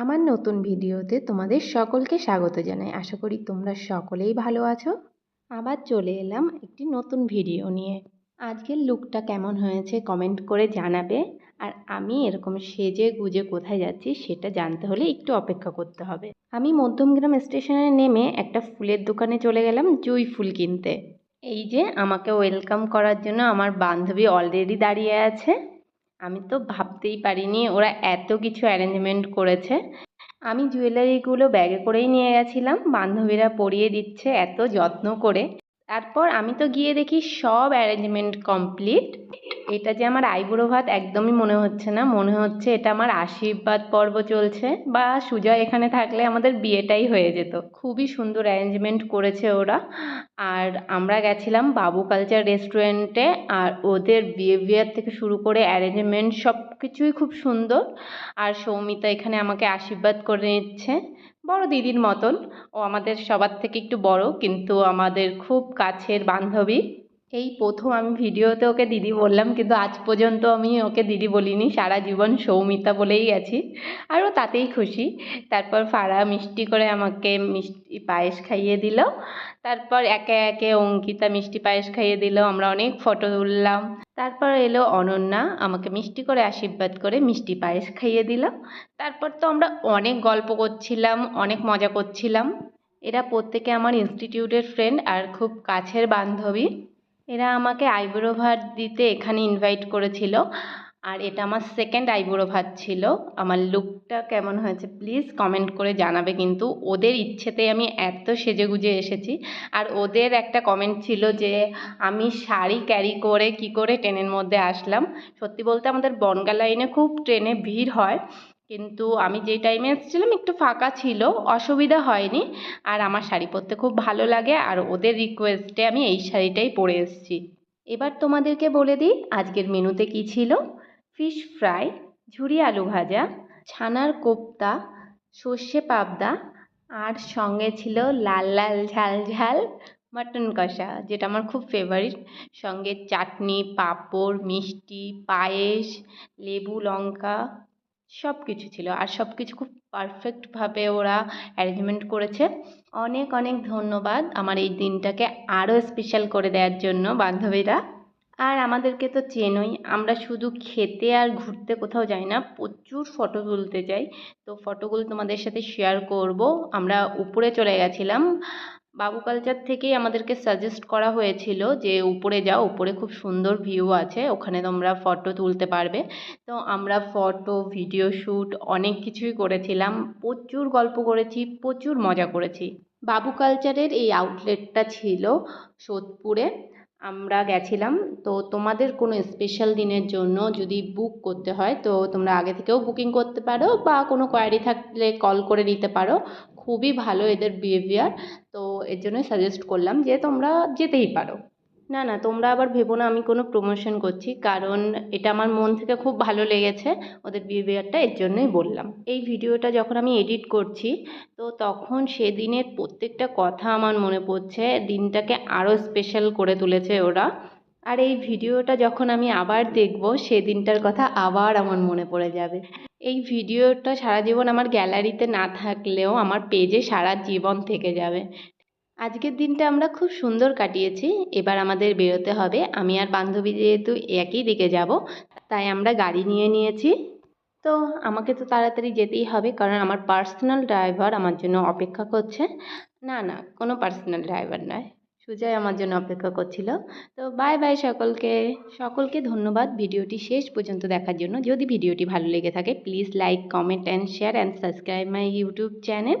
আমার নতুন ভিডিওতে তোমাদের সকলকে স্বাগত জানাই। আশা করি তোমরা সকলেই ভালো আছো। আবার চলে এলাম একটি নতুন ভিডিও নিয়ে। আজকের লুকটা কেমন হয়েছে কমেন্ট করে জানাবে। আর আমি এরকম সেজে গুজে কোথায় যাচ্ছি সেটা জানতে হলে একটু অপেক্ষা করতে হবে। আমি মধ্যমগ্রাম স্টেশনে নেমে একটা ফুলের দোকানে চলে গেলাম জুঁই ফুল কিনতে। এই যে আমাকে ওয়েলকাম করার জন্য আমার বান্ধবী অলরেডি দাঁড়িয়ে আছে। আমি তো ভাবতেই পারিনি ওরা এত কিছু অ্যারেঞ্জমেন্ট করেছে। আমি জুয়েলারিগুলো ব্যাগে করেই নিয়ে গেছিলাম। বান্ধবীরা পরিয়ে দিচ্ছে এত যত্ন করে। তারপর আমি তো গিয়ে দেখি সব অ্যারেঞ্জমেন্ট কমপ্লিট এটা যে আমার আইবুড়ো ভাত একদমই মনে হচ্ছে না। মনে হচ্ছে এটা আমার আশীর্বাদ পর্ব চলছে বা সুজয় এখানে থাকলে আমাদের বিয়েটাই হয়ে যেত। খুবই সুন্দর অ্যারেঞ্জমেন্ট করেছে ওরা। আর আমরা গেছিলাম বাবু কালচার রেস্টুরেন্টে আর ওদের বিহেভিয়ার থেকে শুরু করে অ্যারেঞ্জমেন্ট সব কিছুই খুব সুন্দর। আর সৌমিতা এখানে আমাকে আশীর্বাদ করে নিচ্ছে। বড় দিদির মতন। ও আমাদের সবার থেকে একটু বড় কিন্তু আমাদের খুব কাছের বান্ধবী। এই প্রথম আমি ভিডিওতে ওকে দিদি বললাম, কিন্তু আজ পর্যন্ত আমি ওকে দিদি বলিনি, সারা জীবন সৌমিতা বলেই গেছি আর ও তাতেই খুশি। তারপর ফাড়া মিষ্টি করে আমাকে মিষ্টি পায়েস খাইয়ে দিল। তারপর একে একে অঙ্কিতা মিষ্টি পায়েস খাইয়ে দিল, আমরা অনেক ফটো তুললাম। তারপর এলো অনন্যা, আমাকে মিষ্টি করে আশীর্বাদ করে মিষ্টি পায়েস খাইয়ে দিল। তারপর তো আমরা অনেক গল্প করছিলাম, অনেক মজা করছিলাম। এরা প্রত্যেকে আমার ইনস্টিটিউটের ফ্রেন্ড আর খুব কাছের বান্ধবী। এরা আমাকে আইবুড়ো ভাত দিতে এখানে ইনভাইট করেছিল। আর এটা আমার সেকেন্ড আইবুড়ো ভাত ছিল। আমার লুকটা কেমন হয়েছে প্লিজ কমেন্ট করে জানাবে কিন্তু। ওদের ইচ্ছেতে আমি এত সেজেগুজে এসেছি। আর ওদের একটা কমেন্ট ছিল যে, আমি শাড়ি ক্যারি করে কি করে ট্রেনের মধ্যে আসলাম? সত্যি বলতে আমাদের বনগা লাইনে খুব ট্রেনে ভিড় হয়। কিন্তু আমি যেই টাইমে এসেছিলাম একটু ফাঁকা ছিল, অসুবিধা হয়নি। আর আমার শাড়ি পরতে খুব ভালো লাগে আর ওদের রিকোয়েস্টে আমি এই শাড়িটাই পরে এসেছি। এবার তোমাদেরকে বলে দিই আজকের মেনুতে কী ছিল? ফিশ ফ্রাই ঝুরি আলু ভাজা, ছানার কোপ্তা, সর্ষে পাবদা, আর সঙ্গে ছিল লাল লাল ঝাল ঝাল মাটন কষা, যেটা আমার খুব ফেভারিট সঙ্গে চাটনি, পাঁপড়, মিষ্টি, পায়েস, লেবু, লঙ্কা সব কিছু ছিল। আর সব কিছু খুব পারফেক্টভাবে ওরা অ্যারেঞ্জমেন্ট করেছে। অনেক অনেক ধন্যবাদ আমার এই দিনটাকে আরও স্পেশাল করে দেওয়ার জন্য বান্ধবীরা। আর আমাদেরকে তো চেনোই, আমরা শুধু খেতে আর ঘুরতে কোথাও যাই না, প্রচুর ফটো তুলতে যাই। তো ফটোগুলো তোমাদের সাথে শেয়ার করব। আমরা উপরে চলে গেছিলাম। বাবু কালচার থেকেই আমাদেরকে সাজেস্ট করা হয়েছিল যে উপরে যাও, উপরে খুব সুন্দর ভিউ আছে, ওখানে তোমরা ফটো তুলতে পারবে। তো আমরা ফটো ভিডিও শ্যুট অনেক কিছুই করেছিলাম, প্রচুর গল্প করেছি, প্রচুর মজা করেছি। বাবু কালচারের এই আউটলেটটা ছিল সোদপুরে, আমরা গেছিলাম। তো তোমাদের কোনো স্পেশাল দিনের জন্য যদি বুক করতে হয়, তো তোমরা আগে থেকেও বুকিং করতে পারো বা কোনো কোয়ারি থাকলে কল করে নিতে পারো। খুবই ভালো এদের বিহেভিয়ার তো এর জন্যই সাজেস্ট করলাম যে তোমরা যেতেই পারো। না না, তোমরা আবার ভেবো না, আমি কোনো প্রমোশন করছি, কারণ এটা আমার মন থেকে খুব ভালো লেগেছে ওদের বিহেভিয়ারটা এর জন্যই বললাম। এই ভিডিওটা যখন আমি এডিট করছি, তো তখন সেদিনের প্রত্যেকটা কথা আমার মনে পড়ছে, দিনটাকে আরও স্পেশাল করে তুলেছে ওরা। আর এই ভিডিওটা যখন আমি আবার দেখব, সেদিনটার কথা আবার আমার মনে পড়ে যাবে। এই ভিডিওটা সারা জীবন আমার গ্যালারিতে না থাকলেও আমার পেজে সারা জীবন থেকে যাবে। আজকের দিনটা আমরা খুব সুন্দর কাটিয়েছি। এবার আমাদের বেরোতে হবে। আমি আর বান্ধবী যেহেতু একই দিকে যাব, তাই আমরা গাড়ি নিয়ে নিয়েছি। তো আমাকে তো তাড়াতাড়ি যেতেই হবে, কারণ আমার পার্সোনাল ড্রাইভার আমার জন্য অপেক্ষা করছে। না না, কোনো পার্সোনাল ড্রাইভার নয়। সুজয় আমার জন্য অপেক্ষা করছিল। তো বাই বাই সকলকে। সকলকে ধন্যবাদ। ভিডিওটি শেষ পর্যন্ত দেখার জন্য। যদি ভিডিওটি ভালো লেগে থাকে please like comment and share and subscribe my YouTube channel